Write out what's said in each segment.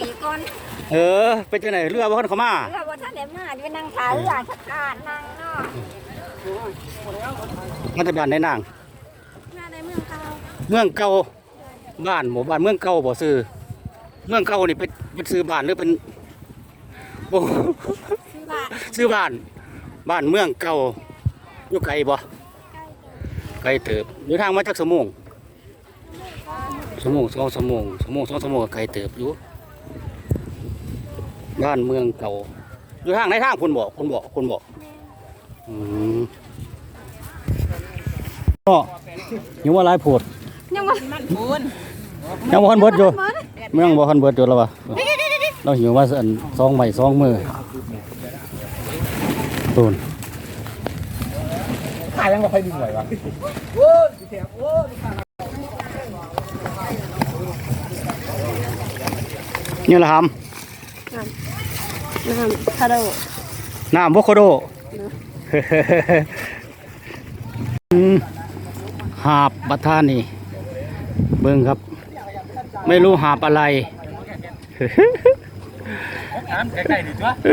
อีกก่อนเออเป็นจังไดเรือบ่คนเข้ามาเรือว่าท่านเดมาไปนั่งขาเรือสักการนั่งเนาะมันจะบ้านในนางมาในเมืองเก่าเมืองเก่าบ้านหมู่บ้านเมืองเก่าบ่ซื้อเมืองเก่านี่เป็นเป็นซื้อบ้านหรือเป็นโอ้ชื่อบ้านซื้อบ้าน บ้านเมืองเก่าอยู่ไกลบ่ใกล้เติมไกลเติบอยู่ทางมาจากสมงสมงสองสมงสมงสองสมงก็ไกลเติบอยู่ บ้านเมืองเก่า อยู่ทางไหนทางคุณบอกคุณบอกคุณบอกอืมก็ยังว่าหลายโพดยังว่ามันพูนยังบ่ทันเบิดอยู่เมืองบ่ทันเบิดอยู่แล้ววะเราหิวว่าอันสองใบสองมือตูนขายยังบ่ค่อยดึงไหววะนี่แหละครับ น้ำคาโดน้ำโวคาโดอืมหาบบัตทานนี่ เบิ่งครับ ไม่รู้หาบอะไรน้ำใกล้ๆนี่ตัวเอ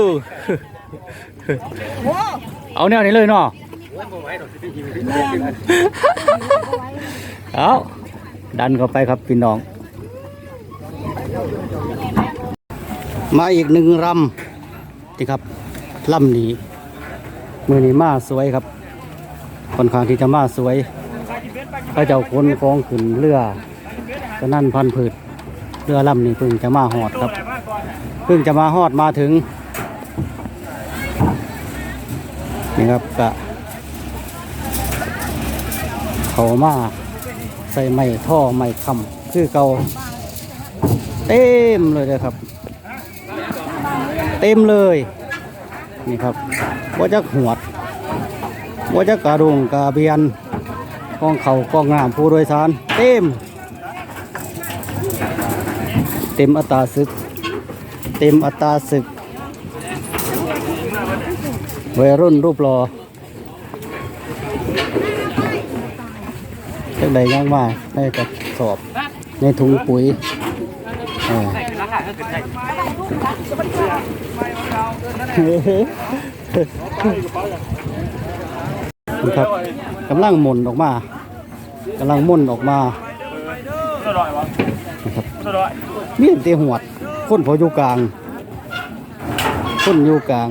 อเอาแนวนี้เลยเนาะบ่ไหวดอกสิได้หิวเอาดันเข้าไปครับพี่น้อง มาอีกหนึ่งลำนี่ครับลำนี้มือนี้มาสวยครับค่อนข้างที่จะมาสวยพระเจ้าคนกองขึ้นเรือก็นั่นพันผืดเรือลำนี้เพิ่งจะมาหอดครับ เพิ่งจะมาหอดมาถึงนี่ครับกะเขามาใส่ไม้ท่อไม้คำคือเก่าเต็มเลยนะครับ เต็มเลย นี่ครับว่าจะหวดว่าจะกระดุงกระเบียนกองเขากองงามผู้โดยสาร เต็ม เต็มอัตราศึก เต็มอัตราศึกวัยรุ่นรูปรอจังใดย่างมาในกระสอบในถุงปุ๋ย เออนี่ครับกำลังหมุนออกมากำลังมุนออกมาครับอร่อยมีแต่หวดคนพออยู่กลาง คนอยู่กลาง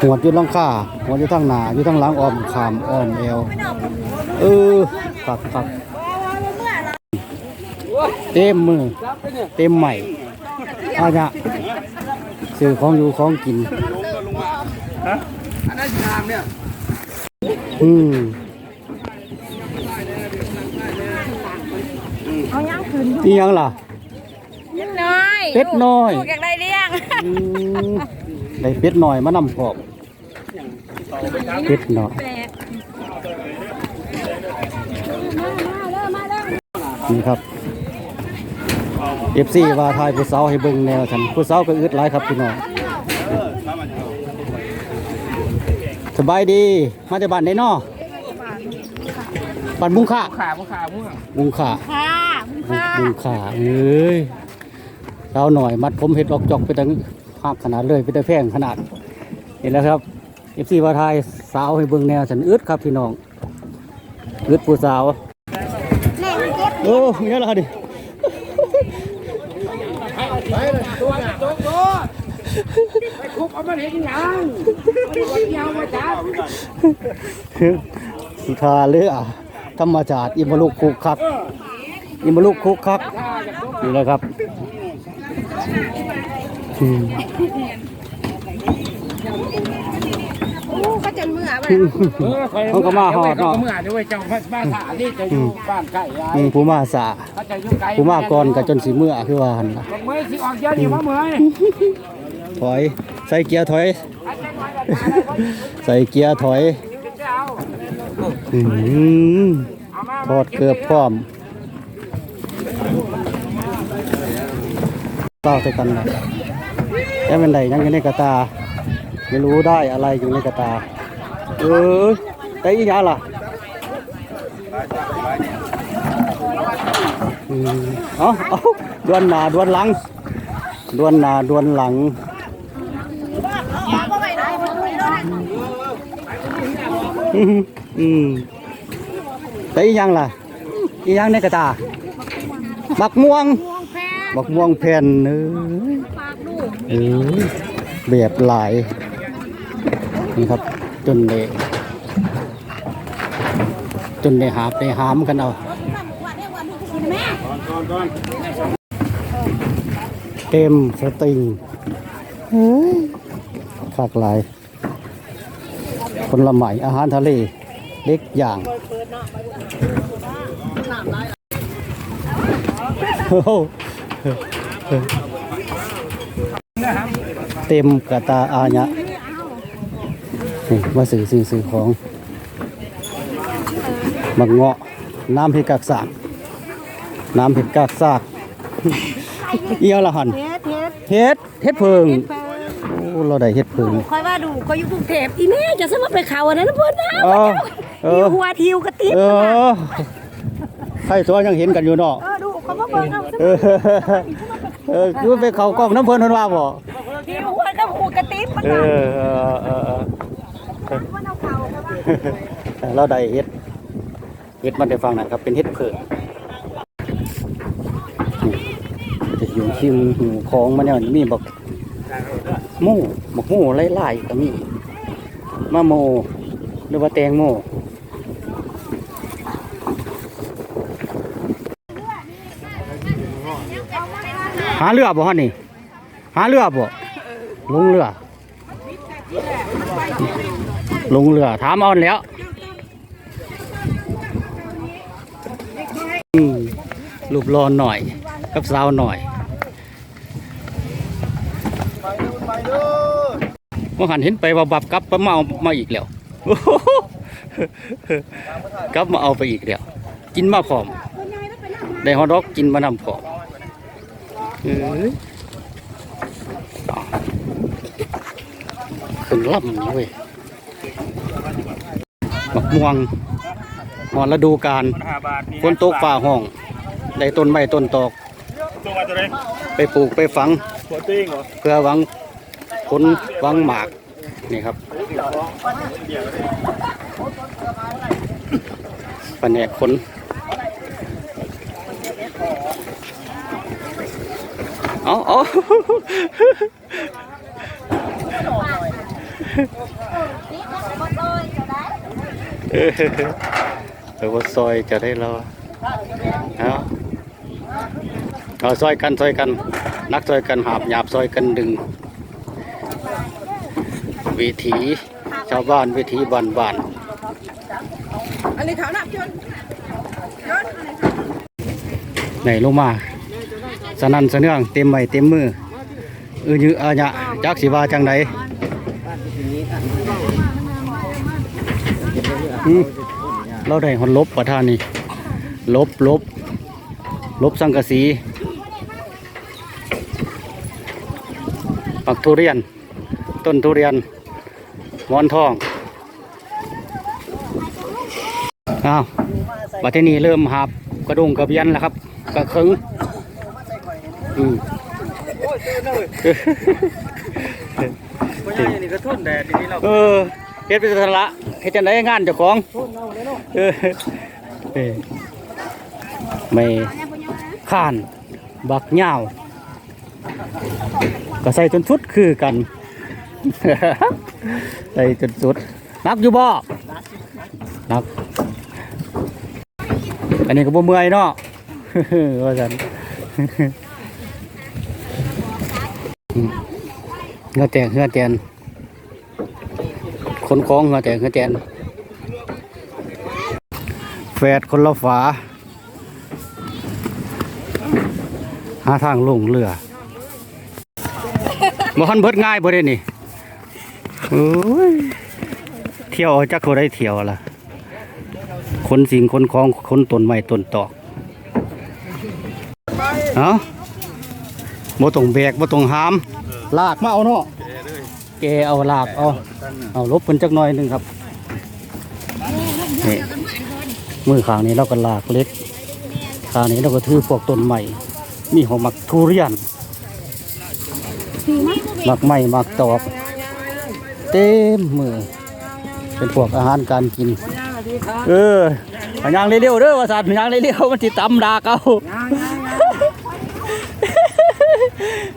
หวดอยู่หลังคาหวดอยู่ทางหนาอยู่ทางหลังอ้อมขามอ้อมเอวเออตักตัก เต็มมือ เต็มใหม่อาจะซื้อของอยู่ของกินอันนั้นชามเนี่ยอืมเอาย่างคืนนี่ยังล่ะนิดน้อยเป็ดน้อยลูกอยากได้เลี้ยงอืมได้เป็ดหน่อยมานำพอบเป็ดหน่อยแปลกมาเริ่มมาเริ่มนี่ครับ เอฟซีว่าทายผู้สาวให้เบิ่งแนวฉันผู้สาวก็อึดหลายครับพี่น้องสบายดีมาจากบ้านไหนน้อบ้านมุงค่าขาบ่ขาบ่ขามุงค่าค่ะค่ะมุงค่าเอ้ยสาวหน่อยมัดผมเห็ดออกจอกไปตั้งภาคขนาดเลยไปแต่แพงขนาดเห็นแล้วครับเอฟซีว่าทายสาวให้เบิ่งแนวฉันอึดครับพี่น้องอึดผู้สาวแม่มันเจ็บโอ้ยนี่แหละครับดิ ไปเลยตัวตัวตัว ไปคุกเอามาเห็นยังวันยาวมาจับสุธาเรือธรรมชาติอิมลุกคุกคักอิมลุกคุกคักนี่แหละครับอืมโอ้เขาจนมืออะเออคอยเขาก็มาหอดเนาะเนาะเมื่อด้วยเจ้าบ้านถาที่จะอยู่บ้านใกล้ยายอืมผู้มาสาเขาจะอยู่ไกลผู้มาก่อนกับจนสีเมื่อคือว่าหันล่ะเมื่อสิออกเยอะนี่มาเมื่อย ถอย ใส่เกียร์ถอย ใส่เกียร์ถอยทอดเกือบพร้อมเต้าใส่กันนะแล้วเป็นไรยังอยู่ในกระตา ไม่รู้ได้อะไรอยู่ในกระตา เออได้อีกอย่าล่ะเอาเอาดวนหน้าดวนหลัง ดวนหน้าดวนหลัง อืมอืมแต่อีหยังล่ะ อีหยังในกระตาบักม่วง บักม่วงแผ่นเอ้ยเอ้ยแบบหลาย นี่ครับ จนได้จนได้หาบได้หามกันเอาเต็มสติงเฮ้ย ขากหลายผลไม้อาหารทะเลเล็กอย่างโอ้โหเต็มกระตาอาญะนี่มาสื่อสื่อสื่อของมักเงาะน้ำเห็ดกากสากน้ำเห็ดกากสากเอียวละหันเฮ็ดเฮ็ดเฮ็ดเฮ็ดเพิง โอ้เราได้เฮ็ดเพิงคอยว่าดูคอยอยู่กรุงเทพอีแม่จะสมัครไปเขาอันนั้นนะเพิ่นนะเออเอออยู่หัวทิวกระติบเออใครตัวยังเห็นกันอยู่เนาะเออดูเขามาเบิ่งเอาเออเออคือไปเขากล้องน้ำเพิ่นเพิ่นว่าบ่ทิวหัวกับหัวกระติบมันเอน่ะอเออเออเออมันเอาเขาแต่ว่าเราได้เฮ็ดเฮ็ดมันได้ฟังนั่นครับ เป็นเฮ็ดเพิงนี่จะอยู่ที่หูของมันเนี่ยมีบัก หมูบักหมูไล่ๆก็มีมะโมหรือว่าแตงโมหาเรือบ่ฮะนี่ หาเรือบ่ลงเรือ ลงเรือถามเอาแล้วอืมรูปรอหน่อย กับสาวหน่อย มื่อหันเห็นไปว่าบับกลับมาเอามาอีกแล้วโอ้โหกลับมาเอาไปอีกแล้ว กินมาพร้อมได้ฮอทดอกกินมานำพร้อมเอ้ยขึ้นล่ำนี่เว้ยบักม่วงหอนฤดูกาลห้าบาทฝนตกฝ่าห้อง ได้ต้นไม้ต้นตอกตัวมาตัวไหนไปปลูกไปฝังหัวติ้งเหรอเพื่อหวัง ผลหวังหมากนี่ครับแผนกขนเอาเอาเออเออว่าซอยจะได้เราเอาเอาซอยกันซอยกัน นักซอยกันหาบหยาบซอยกันดึง วิถีชาวบ้านวิถีบ้านบ้านอันนี้เขานับจนไหนลงมา สนั่นสะเนื่องเต็มใบเต็มมืออือยืออาญะจักสิว่าจังใดอืมเราได้หอนลบประทานนี่ลบลบลบสังกะสีปักทุเรียน ต้นทุเรียนห มอนทองอ้าวบัดทีนี้เริ่มหาบกระดุงกระเบียนแล้วครับกระเคึงอืมไม่ใช่นี่ก็ทุ่นแดดทีนี้เราเออเฮ็ดเป็นสละเฮ็ดจังไดงานเจ้าของเออเออไม่ข้านบักเหย้าวก็ใส่จนสุดคือกัน ใส่จนสุดนักอยู่บ่นัก อันนี้ก็บ่เมื่อยเนาะว่าซั่นอืมเงาแตกเงาแตนขนของเหงาแตกเงาแตนแฝดคนละฝา หาทางลงเรือบ่ทันเบิดง่ายบ่ได้นี่โอ้ย เที่ยวเอาจักเขาได้เที่ยวล่ะ คนสิ่งคนของคนต้นไม้ต้นตอกเอาบ่ต้องแบกบ่ต้องหาม ลากมาเอาเนาะแกเอาลากเอาเอาลบเพิ่นจักหน่อยหนึงครับนี่มือข้างนี้เราก็ลากเล็กทางนี้เราก็ถือพวกต้นใหม่มีหัวหมักทุเรียนหมักใหม่หมักตอบ เต็มมือเป็นพวกอาหารการกิน เออพยางเร็วๆเด้อว่าสัตว์พยางเร็วๆมันติตำดากเอา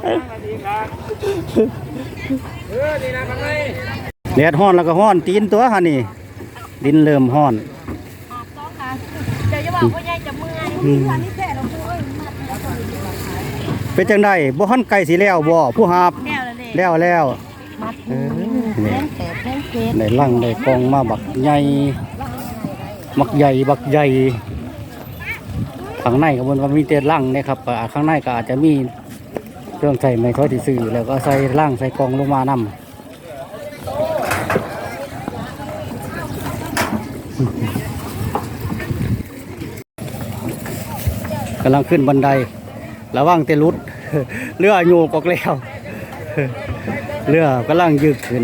เออนี่นะข้างในแดดฮ้อนแล้วก็ฮ้อนตีนตัวฮะนี่ ดินเริ่มฮ้อนเดี๋ยวจะบอกว่าใหญ่จะเมื่อยอืมนี่แก่เราพูดเป็นจังไดบ่ฮั่นไก่สิแล้วบ่ผู้หาบแก่แล้วเลยแล้ว แล้วเออนี่เล่นเตะเล่นเกมได้ลังได้กองมาบักใหญ่บักใหญ่บักใหญ่ข้างในก็มันก็มีแต่ลังนะครับอ่าข้างในก็อาจจะมีเครื่องใส่ไม้ทอดที่ซื้อแล้วก็ใส่ลังใส่กองลงมานํกำลังขึ้นบันไดระวังเตลุดเรือโยกออกแล้ว เรือกำลังยึกขึ้น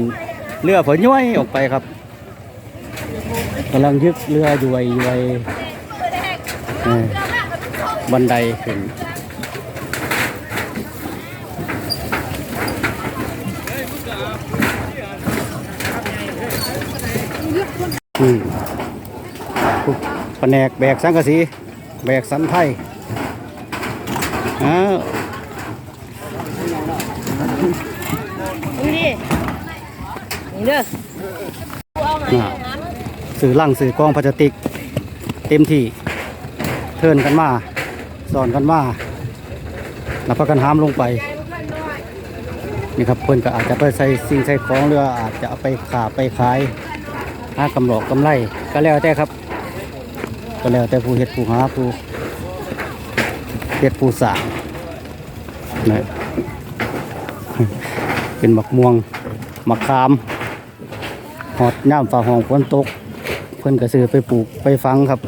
เรือผลย้อยออกไปครับกำลังยึกเรืออยู่ไว้อยู่ไว้เออบันไดขึ้นอืมแผนกแบกสังกะสี แบกสันไทยอ้าว ดูดินี่เด้อน่ะสื่อลังสื่อกองพลาสติก เต็มที่เทิร์นกันมาสอนกันมาแล้วพักกันหามลงไปนี่ครับเพื่อนก็อาจจะไปใส่สิ่งใส่ของเรืออาจจะเอาไปขาไปขายหากำหลอกกำไรก็แล้วแต่ครับ ก็แล้วแต่ผู้เฮ็ดผู้หาผู้เฮ็ดผู้สางนะ เป็นมักม่วงมักขามหอดน้ำฝ่าห้องฝนตก เพิ่อนก็ซื้อไปปลูกไปฟังครับ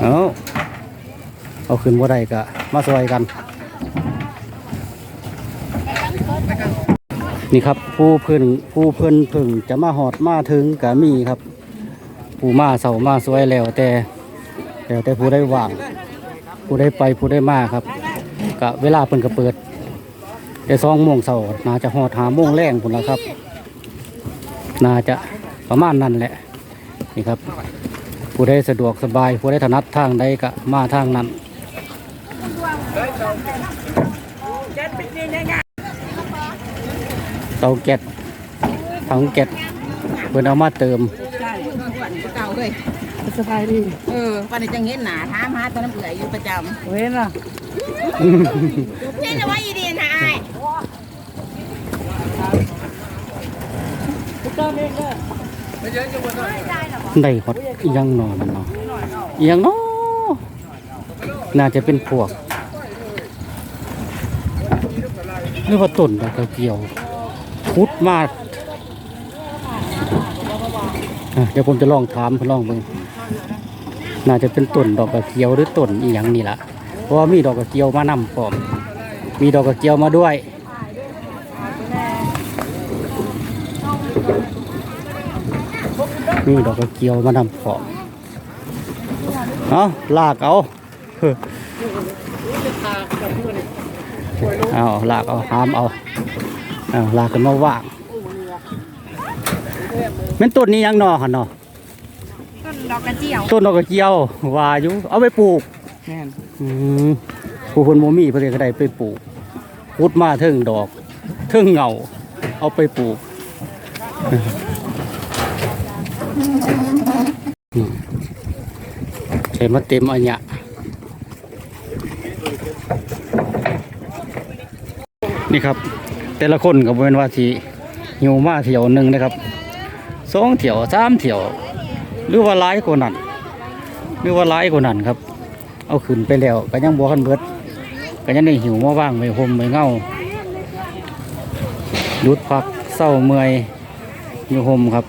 เอาเอาขึ้นบ่ได้ก็มาซอยกัน นี่ครับผู้เพิ่อนผู้เพิ่อนถึงจะมาหอดมาถึงก็มีครับ ผู้มาเสามาสวยแล้วแต่แล้วแต่ผู้ได้ว่าง ผู้ได้ไปผู้ได้มาครับ ก็เวลาเพิ่นก็เปิดแต่สองโมงเสาร์น่าจะหอดหาโมงแรงพุ่นละครับ น่าจะประมาณนั้นแหละ นี่ครับ ผู้ใดสะดวกสบาย ผู้ใดถนัดทางใดก็มาทางนั้นเตาแก๊สถังแก๊สเพิ่นเอามาเติมเก่าเลย สบายดีเออวันนี้จังเห็นหนาท้ามหาตอนน้ำเอื่อยอยู่ประจเว้นอะำนี่จะว่าอีดีนะไอ้ได้ฮอดอีหยังนอนเนาะอีหยังเนาะน่าจะเป็นพวกหรือว่าต้นดอกกระเจียวพุดมาอะเดี๋ยวผมจะลองถามลองเบิ่ง น่าจะเป็นต้นดอกกระเจียวหรือต้นอีหยังนี่ล่ะเพราะว่ามีดอกกระเจียวมานำพร้อมมีดอกกระเจียวมาด้วยมีดอกกระเจียวมานำพร้อมเอาลากเอาเอาลากเอาหามเอาเอาลากกันมาว่างแม่นต้นนี้ยังหนอหันเนาะ ดอกกระเจียวต้นดอกกระเจียวว่าอยู่เอาไปปลูกแม่นอืมผู้คนโมมีเพื่อนก็ได้ไปปลูกพุดมาเทิงดอกเทิงเงาเอาไปปลูกอืมใส่มาเต็มอันเนี้ยนี่ครับ แต่ละคนก็บเป็นว่าที่หิวมาเที่ยวหนึ่งนะครับสองเที่ยวสามเที่ยว หรือว่าหลายกว่านั้นหรือว่าหลายกว่านั้นครับ เอาขึ้นไปแล้วก็ยังบัวขันเบิดก็ยังได้หิวมาว่างไม่ห่มไม่เงาหยุดพักเศร้าเมื่อยอยู่ห่มครับ